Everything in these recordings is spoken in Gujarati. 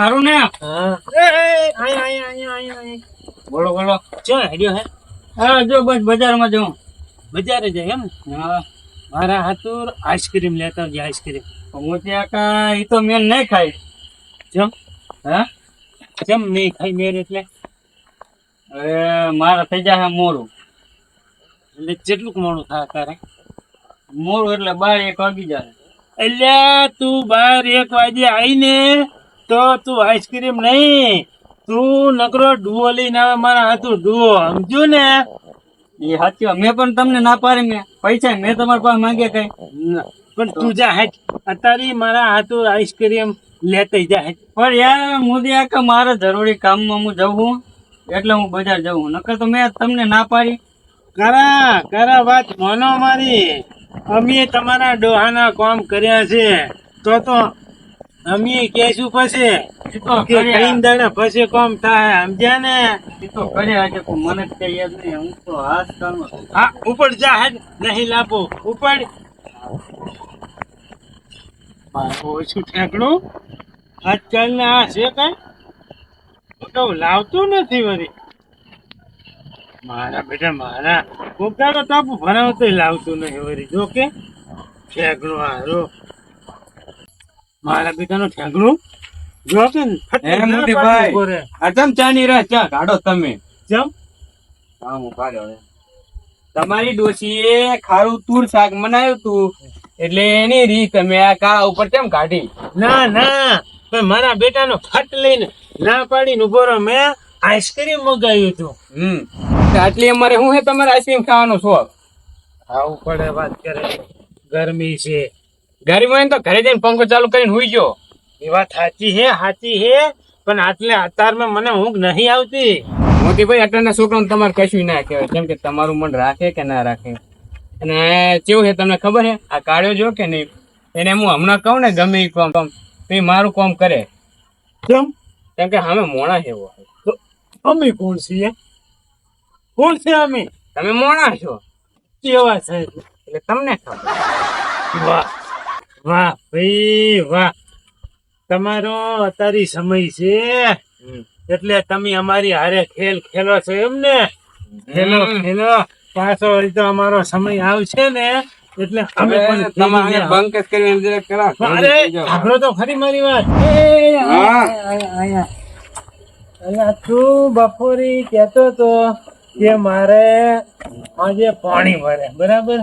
હારું ને? બોલો બોલો. ચો, હેડ્યો હે? હા, જો બસ બજારમાં જઉં. બજારે જાય એમ હા. મારા હાથુર આઈસ્ક્રીમ લેતા આવજે આઈસ્ક્રીમ મોટી કા એ તો મેં નહીં ખાઈ જમ હા? જમ નહીં ખાઈ મેર એટલે? અરે મારા થઈ જાય મોરું. એટલે જેટલું મોડું થાય તારે મોડું એટલે બાર એક વાગી જાય. એટલે તું બાર એક વાગે આવીને તો તું આઈસ્ક્રીમ નહીં. તું નકરો ડુઓ લઈને આવે, મારા હાથું ડુઓ સમજુ ને? એ સાચી. મેં પણ તમને ના પાડી, મેં પૈસા મેં તમારા પાસે માંગ્યા કઈ. પણ તું જા હેઠ. અત્યારે મારા હાથો આઈસ્ક્રીમ લેતી જા હેઠ. પણ યાર, મોદી આકા મારે જરૂરી કામમાં હું જવું એટલે હું બજાર જવું નકર તો મેં તમને ના પાડી. કરા કરા વાત મોનો મારી. અમે તમારા ડોહાના કામ કર્યા છે. તો તો અમે કેશું પછી તો દાડા પછી કોમ થાય? સમજ્યા ને? એ તો કરે આજે મને જ કઈ યાદ નહીં. હું તો હાથ કામ હા ઉપર જા હે નહીં લાપો. ઉપર. ઓછું ઠેકડું આજકાલ ને આ છે કઈ? તો લાવતું નથી વળી. મારા બેટા મારા. કોકાનો તાપુ ભરાવતો લાવતું નહીં વળી. જો કે. ઠેકડું હારો. મારા બેટાનો ઠેકડું જો કે એ મોટી ભાઈ ઊભો રહે. આ ચમ ચાની રાહ ચા કાઢો તમે? ચમ? કામ ઉપાડ્યો હવે. તમારી ડોશીએ ખારું તુર શાક બનાવ્યું તું એટલે એની રી તમે આ કા ઉપર કેમ કાઢી? ના ના પણ મારા બેટાનો ફટ લઈને ના પાડીને ઊભો રહ્યો મેં આઈસ્ક્રીમ મગાવ્યું હતું. હમ. આટલી અમારે શું હે તમારે આઈસ્ક્રીમ ખાવાનો શોખ? આવું પડે વાત કરે. ગરમી છે. ગરીમાં તો ઘરે જઈને પંખો ચાલુ કરીને હુઈ ગયો. એ વાત સાચી હે સાચી હે પણ આટલે અત્યારમાં મને ઊંઘ નહીં આવતી. મોતીભાઈ અત્યારના છોકરાઓને તમારે કશું ના કહેવાય. કેમ કે તમારું મન રાખે કે ના રાખે? અને કેવું છે તમને ખબર છે? આ કાળ્યો જો કે નહીં એને હું હમણાં કહું ને ગમે એ કોમ કામ તો એ મારું કોમ કરે. કેમ? કેમ કે અમે મોણા છે તો અમે કોણ છીએ? કોણ છે અમે? તમે મોણા છો? કેવા છે એટલે તમને ખબર. વાહ. વાહ ભાઈ વાહ. તમારો અત્યારે સમય છે. એટલે તમે અમારી હારે ખેલ ખેલો છો એમ ને? ખેલો ખેલો. પાછો તો અમારો સમય આવશે ને. એટલે અમે પણ તમારે બંક કરીને જરાક કરાવો. અરે આપણો તો ખરી મારી વાત. હા. અહીંયા તું બપોરી કેતો તો કે મારે આજે પાણી ભરે બરાબર?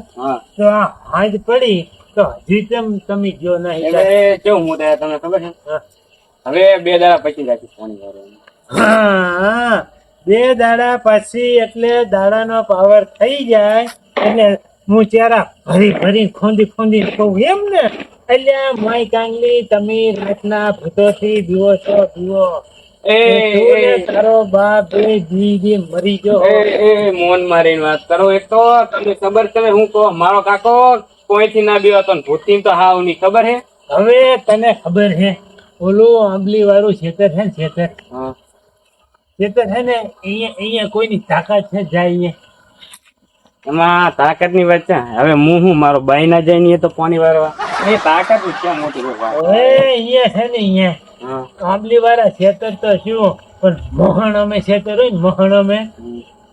તો આ હાજ પડી તો હજી તેમ તમે ગયો નહીં એટલે કેવું મોઢે તમને ખબર છે? હવે બે દાડા પછી રાખી પાણી ભરવાનું. બે દાડા પછી એટલે દાડાનો પાવર થઈ જાય એટલે હું ચારા ભરી ભરી ખોંદી ખોંદી કહું એમ ને? એટલે માય કાંગલી તમે રાતના ભૂતોથી દીવો છો દીવો એ તારો બાપ જી જી મરી ગયો. એ એ મોન મારીને વાત કરો. એક તો તમને ખબર છે હું કહો મારો કાકો કોઈથી ના બીવાતો ને ભૂતથી તો હાવની ખબર હે? હવે તને ખબર છે ઓલું આંબલી વાળું ખેતર છે ને ખેતર હા. ખેતર છે ને અહીંયા અહીંયા કોઈની તાકાત છે? જાય અહીંયા. એમાં તાકાતની વાત છે. હવે હું હું મારો બાઈ ના જાય ને તો પાણી વાળવા એ તાકાત ક્યાં મોટી હવે અહીંયા છે ને અહીંયા. હા. આંબલી વાળા ખેતર તો શું? પણ મોહણ અમે ખેતર હોય ને મોહણ અમે.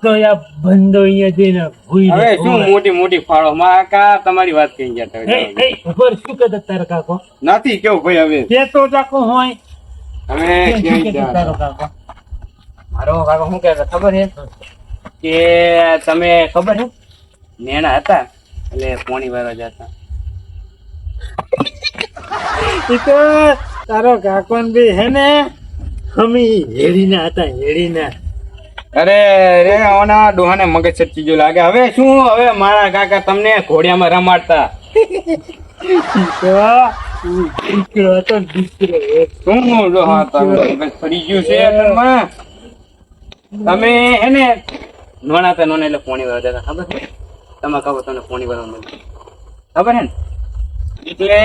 તો આ બંધો અહીંયા જઈને ભૂઈ હવે શું મોટી મોટી ફાળો? માં કા તમારી વાત કહી ગયા તમે. એ એ શું કહેતો તારો કાકો? નથી કેવું ભાઈ હવે. તે તો કાકો હોય. હવે શું ક્યાંય કહેતો જા. તારો કાકો? મારો કાકો શું કહેતો ખબર હે કે તમે ખબર છે? નેણા હતા એટલે પોણી વાળા જતા એ તો તારો કાકો ને બી હે ને અમે હેડીના હતા હેડીના. અરે રે ઓના ડોહાને મગજ સચ્ચી જો લાગે. હવે શું? હવે મારા કાકા તમને ઘોડિયામાં રમાડતા. શું ડોહા તમે ફરી ગયું છે? તમે હે ને નોના તા નોના એટલે પોણી વાળા જતા. ખબર છે? તમે કહો તમને પોણી વાળા મળે. ખબર છે ને? એટલે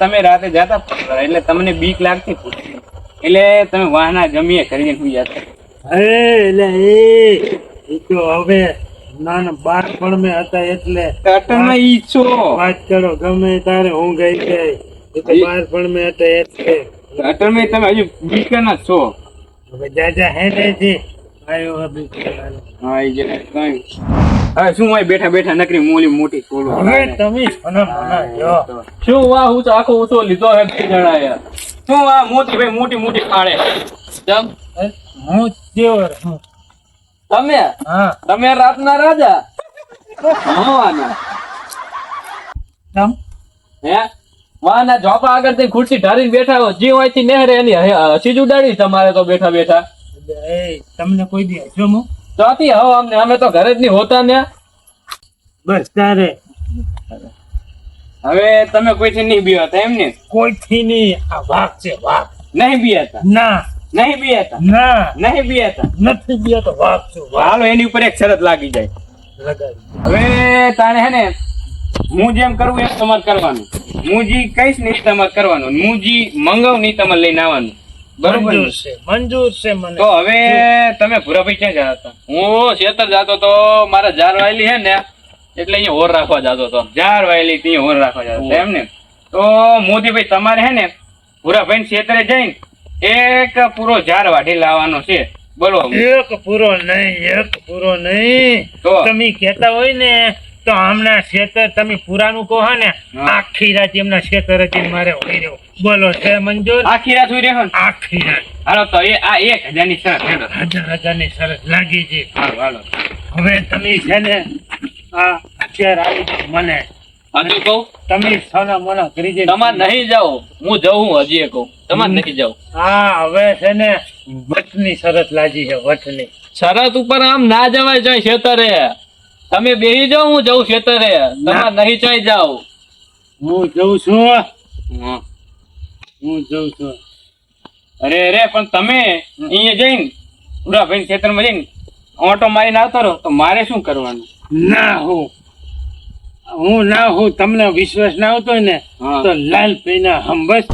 તમે રાતે જતા એટલે તમને બીક લાગતી. એટલે તમે વાહના જમીએ કરીને સુઈ જતા એટલે એ. એ તો હવે નાના બાળપણ મેં હતા એટલે અટલમાં ઈ છો. વાત કરો ગમે તારે હું ગઈ જાય. એ તો બાળપણ મેં હતા એટલે. અટલમાં તમે હજુ બીકના છો. હવે જાજા હેડે છે આવ્યો હવે. હા જે કાંઈ. હવે શું હોય બેઠા બેઠા નકરી મોલી મોટી ખોલો હવે તમે મને મને જો. શું વાહ હું તો આખો ઊંચો લીધો હે બે શું આ મોટી ભાઈ મોટી મોટી ખાડે હું દેવર હું તમે? હા. તમે રાતના રાજા? ભણવાના. તમ હે? વાના ઝોપા આગળથી ખુરશી ઢારીને બેઠા હો. જે હોય નહેરે એની હસી જ ઉડાડી તમારે તો બેઠા બેઠા. એ તમને કોઈ દી હજો હું ચોથી હો અમને. અમે તો ઘરે જ નહીં હોતા ને. બસ તારે. હવે તમે કોઈથી નહીં બીવાતા એમ ને? કોઈથી નહીં. આ વાક છે વાક નહીં બીવાતા ના. નહીં બીયાતા ના. નહીં બીયાતા નથી ગયા તો વાઘ છું હાલો એની ઉપર એક શરત લાગી જાય. હવે તાણે હે ને હું જેમ કરું એમ તમારે કરવાનું. હું જી કહીશ નહીં તમારે કરવાનું. હું જી મંગાવું નહીં તમારે લઈને આવવાનું. બરોબર મંજૂર છે મંજૂર છે મને. તો હવે તમે ભૂરાભાઈ ક્યાં જતા હતા? હું શેતર જાતો તો મારા જાર વાયલી હે ને એટલે અહીંયા હોર રાખવા જતો તો જાર વાયલી ત્યાં હોર રાખવા જતો એમ ને? તો મોદીભાઈ તમારે હે ને ભૂરાભાઈ શેતરે જઈને એક પૂરો ઝાડ વાઢી લાવવાનો છે. બોલો. એક પૂરો નહીં એક પૂરો નહીં. તો? તમે કહેતા હોય ને તો હમણાં ખેતર તમે પુરાનું કહો ને આખી રાત એમના ખેતર હતી મારે હોય રહ્યો બોલો છે મંજૂર? આખી રાત હોય રહ્યો આખી રાત. હાલો તો એ આ એક હજારની શરત હજાર હજારની સરસ લાગી છે હાલો હાલો. હવે તમે છે ને આ અત્યારે આવી મને હજુ કહું? તમે સોના મોના કરી દે તમાર નહીં જાઓ હું જઉં હું હજી કહું. તમાર નહીં જાઉં હા હવે છે ને વટની શરત લાજી છે વટની. શરત ઉપર આમ ના જવાય જાય ખેતરે તમે બેહી જાઓ હું જઉં ખેતરે તમાર નહીં જાય જાઓ. હું જઉં છું હું. જઉં છું. અરે અરે પણ તમે અહીંયા જઈને પૂરા ભાઈ ખેતરમાં જઈને ઓટો મારીને આવતો રહો તો મારે શું કરવાનું? ના હું હું ના હું તમને વિશ્વાસ ના આવતો ને તો લાલ પૈના હંબસ.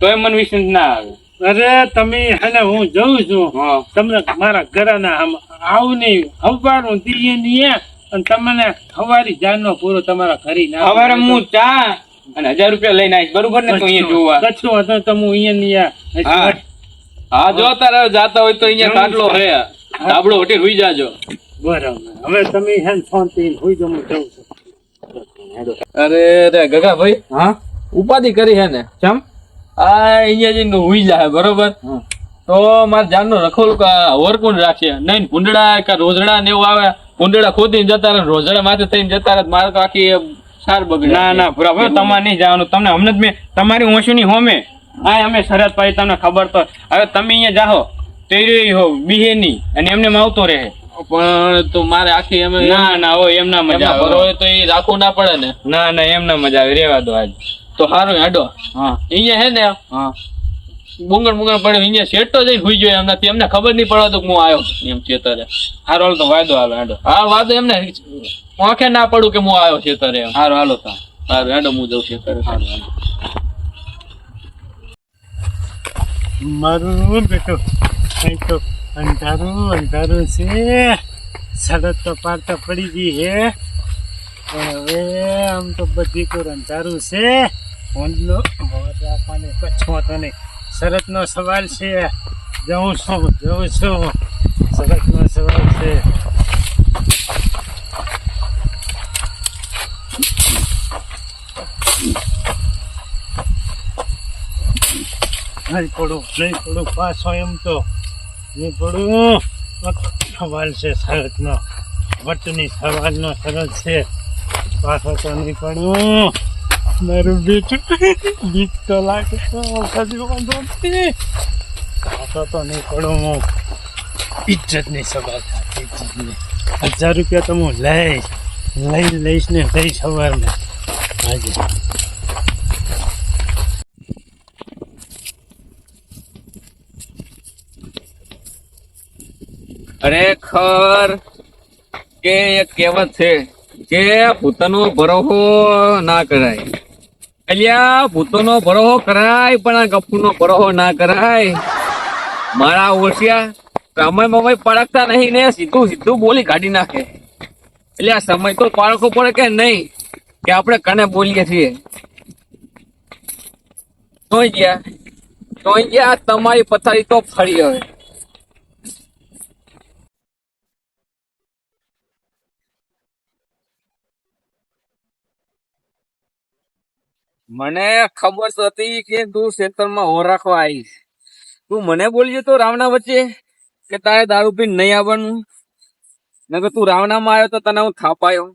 તોય મને વિશ્વાસ ના આવે. અરે તમે હે હું જઉં છું. તમને મારા ઘરના આમ આવું નહીં હવારું દીએ નહીં અને તમને હવારી જાનનો પૂરો તમારા ઘરે ના હવારે હું ચા અને હજાર રૂપિયા લઈને આવીશ. બરોબર ને? તો અહીંયા જોવા. કચ્છું હતો તો હું અહીંયા નહીં હા. જો તારે જાતા હોય તો અહીંયા કાટલો હે. આપડો હોટેલ રૂઈ જાજો. બરાબર. હવે તમે હે ફોનથી હોઈ હું જઉં છું. અરે રે ગગા ભાઈ હા? ઉપાધિ કરી હે ને. ચમ? આ અહીંયા જઈને હુઈ જાય બરોબર? તો મારે જાનનો રખોલ વરકુંડ રાખીએ. નહીં ભૂંડડા કે રોજડા ને એવું આવે. ભૂંડડા ખોદીને જતા રહે રોજડા માથે થઈને જતા રહે મારે તો આખી સાર બગડે. ના ના બરાબર. તમારે નહીં જવાનું. તમને હમણાં જ મેં તમારી ઓછું ની હોમે. આ અમે શરત પાડી તમને ખબર તો. હવે તમે અહીંયા જાઓ તેરી હો બીહે નહીં અને એમને માવતો આવતો રહે. પણ તો મારે આખી એમ ના ના હોય એમ ના મજા આવે. હોય તો એ રાખવું ના પડે ને. ના ના એમ ના મજા આવે રેવા દો આજ. તો સારું હેડો. હા. અહીંયા હે ને હા. બુંગણ બુંગણ પડે અહીંયા શેટો જઈને હુઈ ગયો એમનાથી એમને ખબર નહીં પડે તો હું આવ્યો એમ ચેતરે હારો હાલ તો વાયદો આવે હેડો. હા વાત એમને આંખે ના પડું કે હું આવ્યો ચેતરે એમ. હારો હાલો તો. સારું હેડો હું જઉં ચેતરે સારું હાલો. મારું બેટો થેન્ક તો અંધારું અંધારું છે. સડક તો પાડતા પડી ગઈ હે. પણ હવે આમ તો બધી તો અંધારું છે. ઊંડલો મોર રાખવાની કચ્છો તો નહીં. શરતનો સવાલ છે. જઉં છું જઉં છું. શરતનો સવાલ છે. નહીં પડું નહીં પડું, પાછો એમ તો. પડું સવાલ છે શરતનો વટની સવાલનો સરસ છે. પાછો તો પડું. મારું બેટું બીક તો લાગે વાંધો નથી. પાછો તો પડું હું. ઇજ્જતની સવાલ થાય ઇજ્જતની હજાર રૂપિયા તો હું લઈશ લઈ લઈશ ને લઈશ સવારમાં. આજે. ખરેખર કે એક કહેવત છે કે પોતાનો ભરોહો ના કરાય. અલ્યા, ભૂતનો ભરોહો કરાય, પણ આ ગપ્પુનો ભરોહો ના કરાય. મારા ઓળખ્યા સમય મમય પડકતા નહીં ને, સીધું સીધું બોલી કાઢી નાખે. એટલે આ સમય તો પાડવો પડે કે નહીં, કે આપણે કને બોલીએ છીએ? તોય ગયા તોય ગયા તમારી પથારી તો ફરી હવે. મને ખબર તો હતી કે તું ખેતરમાં હો રાખવા આવીશ તું મને બોલી તો રાવણા વચ્ચે કે તારે દારૂ પીને નહીં આવવાનું? નકર તું રાવણામાં આવ્યો તો તને હું થાપાયો.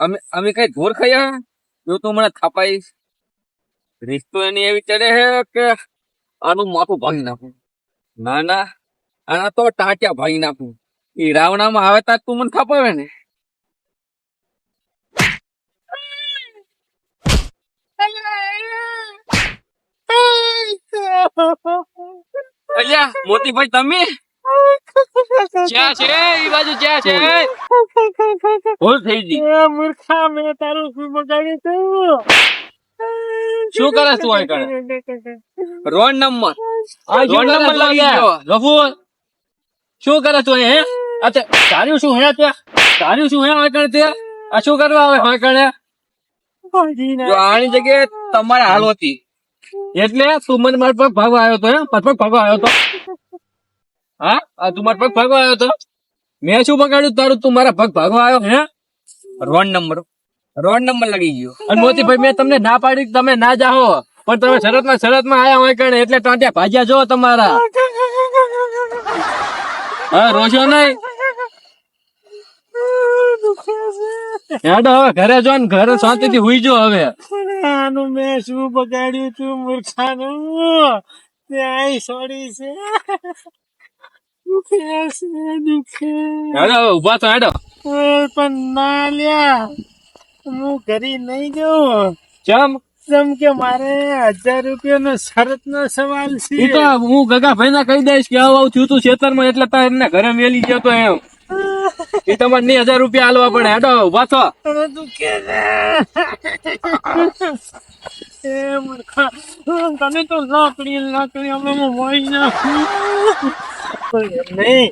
અમે અમે કઈ ધોર ખાયા? જો તું મને થાપાઈશ. રિશ્તો એની એવી ચડે છે કે આનું માથું ભાંગી નાખું. ના ના, આના તો ટાંટ્યા ભાંગી નાખું. એ રાવણામાં આવે ત્યાં તું મને થાપાવે ને? અલ્યા મોતીભાઈ તમે? ક્યાં છે? એ બાજુ ક્યાં છે? ભૂલ થઈ ગઈ. એ મૂર્ખા મે તારું શું બગાડ્યું તું? શું કરે તું અહીં કરે રોડ નંબર. રોડ નંબર લાગી ગયો. ગફુર શું કરે તું હે? અચ્છા તારું શું હે ત્યાં? તારું શું હે આ કણે તે આ શું કરવા આવે હા કણે આની જગ્યાએ તમારે હાલ હતી. એટલે તું મારા પગ ભાગવા આવ્યો તો પગ ભાગવા આવ્યો તો? હા? તું મારા પગ ભાગવા આવ્યો તો? મેં શું બગાડ્યું તારું? તું મારા પગ ભાગવા આવ્યો? હે? Road number. રોડ નંબર લાગી ગયો. અને મોતીભાઈ, મેં તમને ના પાડી તમે ના જાઓ પણ તમે શરતમાં શરતમાં આયા હોય કણે એટલે ત્યાં ભાજ્યા જો તમારા. હા રોશો નહીં. હેડો હવે, ઘરે જો ને ઘરે શાંતિથી હુઈ જો હવે. આનું મેં શું બગાડ્યું તું મૂર્ખાનું? ત્યાં સોડી છે. દુખે છે દુખે. હેડો ઊભા તો હેડો. પણ ના લ્યા. હું ઘરે નહીં જઉં. ચમ? જેમ કે મારે હજાર રૂપિયાનો શરત નો સવાલ છે. હું ગગા ભાઈ ના કહી દઈશ કે આવું આવું થયું તું ખેતરમાં એટલે તારે ઘરે મેલી ગયો તો એમ. એ તમારે હજાર રૂપિયા હાલવા પડે. હેડો ઊભા થો તને તો લાકડી લાકડી અમે મોઈ ના. નહીં.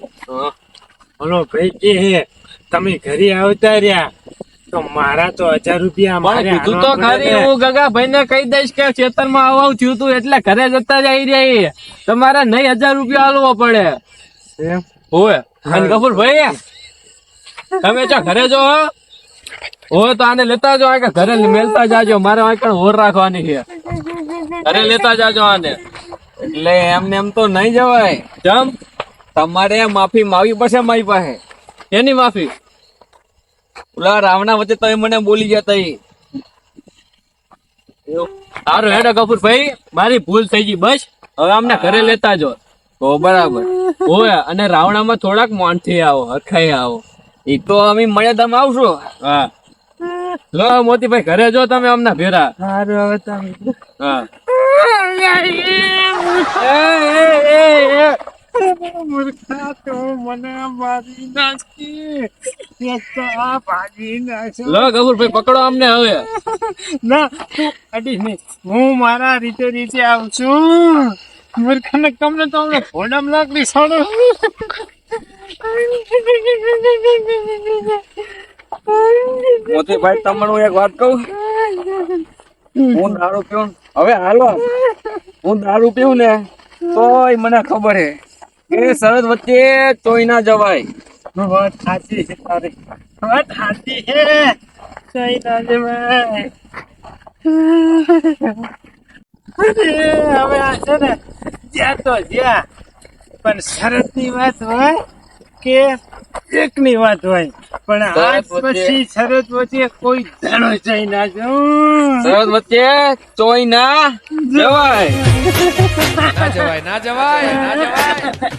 બોલો ભાઈ કે હે? તમે ઘરે આવતા રહ્યા. તો મારા તો હજાર રૂપિયા મારે કીધું તો ખરી હું ગગા ભાઈ ને કહી દઈશ કે ચેતનમાં આવું થયું તું એટલે ઘરે જતા જ આવી રહી તમારે નહીં હજાર રૂપિયા આલવો પડે. એમ? હોવે અને કપૂર ભાઈ તમે ચો ઘરે જો હો? તો આને લેતા જો આ ઘરે મેલતા જાજો. મારે આકણ કણ હોર રાખવાની છે. ઘરે લેતા જાજો આને. એટલે એમને એમ તો નહીં જવાય. જમ. તમારે માફી માવી પડશે મારી પાસે. એની માફી? ઓલા રાવણા વચ્ચે તમે મને બોલી ગયા તઈ. સારું હેડો કપૂર ભાઈ મારી ભૂલ થઈ ગઈ બસ. હવે અમને ઘરે લેતા જો તો બરાબર. હોય અને રાવણામાં થોડાક મોનથી આવો હરખાઈ આવો. એ તો અમે મળ્યા તમે આવશું. હા. લો. મોતીભાઈ ઘરે જો તમે અમને ભેરા. સારું હવે તમે હા. પકડો અમને હવે. ના તું નહીં. હું મારા રીતે રીતે આવું છું. મૂર્ખને તમને તમને ફોડામ લાકડી છોડો. મોતીભાઈ, તમને એક વાત કહું? હું દારૂ પીઉં હવે હાલો. હું દારૂ પીઉં ને, તોય મને ખબર હે કે સરહદ વચ્ચે ચોઈ ના જવાય. વાત સાચી છે તારી. વાત સાચી છે. ચોઈ ના જવાય. હવે આ છે ને, જ્યાં તો જ્યાં. પણ શરતની વાત હોય કે એક ની વાત હોય? પણ આજ પછી શરત વચ્ચે કોઈ ધણો જઈ ના જવું શરત વચ્ચે ચોઈ ના જવાય. ના જવાય ના જવાય ના જવાય.